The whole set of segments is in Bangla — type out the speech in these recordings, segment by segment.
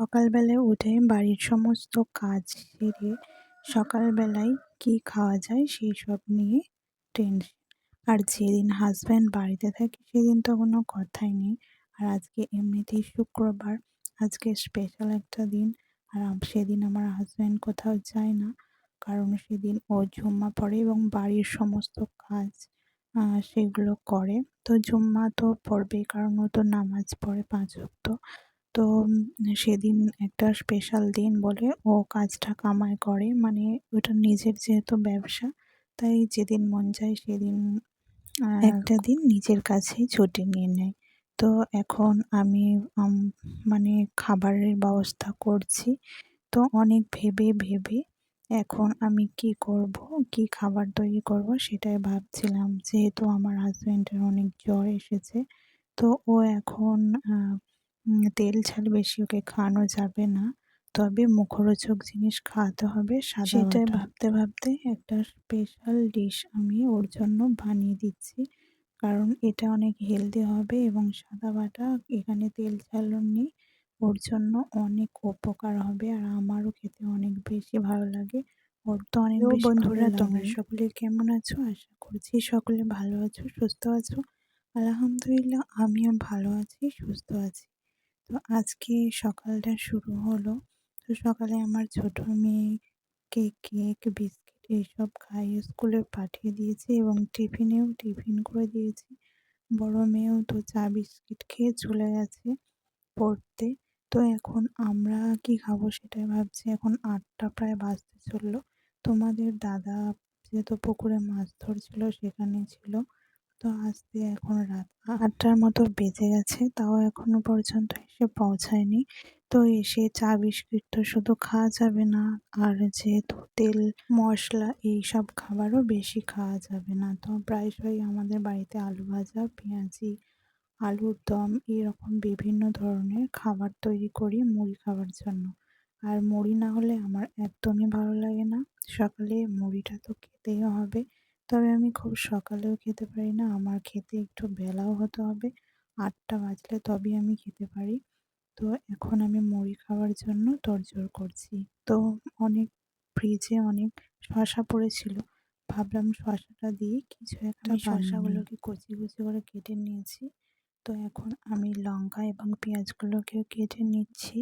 সকালবেলায় উঠে বাড়ির সমস্ত কাজ সেরে সকালবেলায় কি খাওয়া যায় সেই সব নিয়ে টেনশন আর যেদিন হাজব্যান্ড বাড়িতে থাকে সেদিন তো কোনো কথাই নেই। আর আজকে এমনিতেই শুক্রবার, আজকে স্পেশাল একটা দিন। আর সেদিন আমার হাজব্যান্ড কোথাও যায় না। কারণ সেদিন ও জুম্মা পড়ে এবং বাড়ির সমস্ত কাজ সেগুলো করে। তো জুম্মা তো পড়বেই, কারণ ও তো নামাজ পড়ে পাঁচ ওয়াক্ত। তো সেদিন একটা স্পেশাল দিন বলে ও কাজটা কামাই করে। মানে ওটা নিজের যেহেতু ব্যবসা, তাই যেদিন মন চায় সেদিন একটা দিন নিজের কাছেই ছুটি নিয়ে নেয়। তো এখন আমি মানে খাবারের ব্যবস্থা করছি। তো অনেক ভেবে ভেবে এখন আমি কি করব, কি খাবার তৈরি করব সেটাই ভাবছিলাম। যেহেতু আমার হাজব্যান্ডের অনেক জ্বর এসেছে, তো ও এখন তেল ঝাল বেশি ওকে খাওয়ানো যাবে না। তবে মুখরোচক জিনিস খাওয়াতে হবে সেটাই ভাবতে ভাবতে একটা স্পেশাল ডিশ আমি ওর জন্য বানিয়ে দিচ্ছি। কারণ এটা অনেক হেলদি হবে এবং সাদা বাটা এখানে তেল ঝালও নেই। ওর জন্য অনেক উপকার হবে আর আমারও খেতে অনেক বেশি ভালো লাগে। ওর তো অনেক বন্ধুরা তোমরা সকলে কেমন আছো? আশা করছি সকলে ভালো আছো সুস্থ আছো। আলহামদুলিল্লাহ আমিও ভালো আছি সুস্থ আছি। তো আজকে সকালটা শুরু হলো। তো সকালে আমার ছোটো মেয়েকে কেক বিস্কিট এইসব খাইয়ে স্কুলে পাঠিয়ে দিয়েছি এবং টিফিনেও টিফিন করে দিয়েছি। বড় মেয়েও তো চা, বিস্কিট খেয়ে চলে গেছে পড়তে। তো এখন আমরা কি খাব সেটাই ভাবছি। এখন আটটা প্রায় বাজতে চলল। তোমাদের দাদা যেহেতু পুকুরে মাছ ধরছিল সেখানে ছিল। তো আসতে এখন রাত আটটার মতো বেজে গেছে, তাও এখনও পর্যন্ত এসে পৌঁছায়নি। তো এসে চা, বিস্কিট তো শুধু খাওয়া যাবে না, আর যেহেতু তেল, মশলা এই সব খাবারও বেশি খাওয়া যাবে না, তো প্রায়শই আমাদের বাড়িতে আলু ভাজা, পেঁয়াজি, আলুর দম এরকম বিভিন্ন ধরনের খাবার তৈরি করি মুড়ি খাওয়ার জন্য। আর মুড়ি না হলে আমার একদমই ভালো লাগে না। সকালে মুড়িটা তো খেতেই হবে। তবে আমি খুব সকালেও খেতে পারি না। আমার খেতে একটু বেলাও হতে হবে। আটটা বাজলে তবেই আমি খেতে পারি। তো এখন আমি মুড়ি খাওয়ার জন্য তোড়জোড় করছি। তো অনেক ফ্রিজে অনেক শশা পড়েছিল। ভাবলাম শশাটা দিয়ে কিছু একটা শশাগুলোকে কুচি কুচি করে কেটে নিয়েছি। তো এখন আমি লঙ্কা এবং পেঁয়াজগুলোকেও কেটে নিচ্ছি।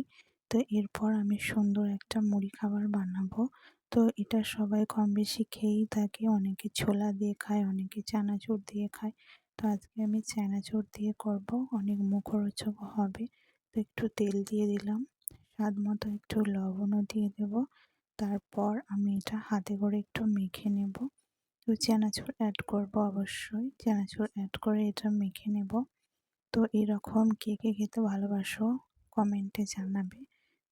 তো এরপর আমি সুন্দর একটা মুড়ি খাবার বানাবো। তো এটা সবাই কম বেশি খেয়েই থাকে। অনেকে ছোলা দিয়ে খায়, অনেকে চানাচুর দিয়ে খায়। তো আজকে আমি চানাচুর দিয়ে করব, অনেক মুখরোচক হবে। তো একটু তেল দিয়ে দিলাম, স্বাদ মতো একটু লবণও দিয়ে দেব। তারপর আমি এটা হাতে করে একটু মেখে নেব। তো চানাচুর অ্যাড করব অবশ্যই। চানাচুর অ্যাড করে এটা মেখে নেব। তো এরকম কে কে খেতে ভালোবাসো কমেন্টে জানাবে।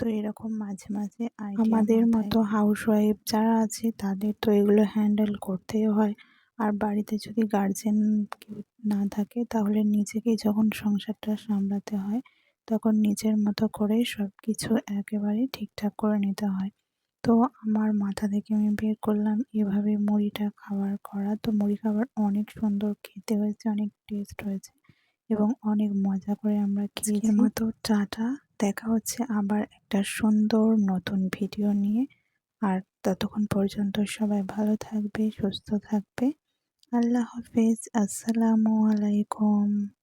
তো এরকম মাঝে মাঝে আমাদের মতো হাউসওয়াইফ যারা আছে তাদের তো এগুলো হ্যান্ডেল করতেই হয়। আর বাড়িতে যদি গার্জেন কেউ না থাকে তাহলে নিজেকেই যখন সংসারটা সামলাতে হয় তখন নিজের মতো করে সব কিছু একেবারে ঠিকঠাক করে নিতে হয়। তো আমার মাথা থেকে আমি বের করলাম এভাবে মুড়িটা খাবার করা। তো মুড়ি খাবার অনেক সুন্দর খেতে হয়েছে অনেক টেস্ট হয়েছে এবং অনেক মজা করে আমরা খেয়েছি। মতো টাটা। দেখা হচ্ছে আবার একটা সুন্দর নতুন ভিডিও নিয়ে। আর ততক্ষণ পর্যন্ত সবাই ভালো থাকবে, সুস্থ থাকবে। আল্লাহ হাফেজ, আসসালামু আলাইকুম।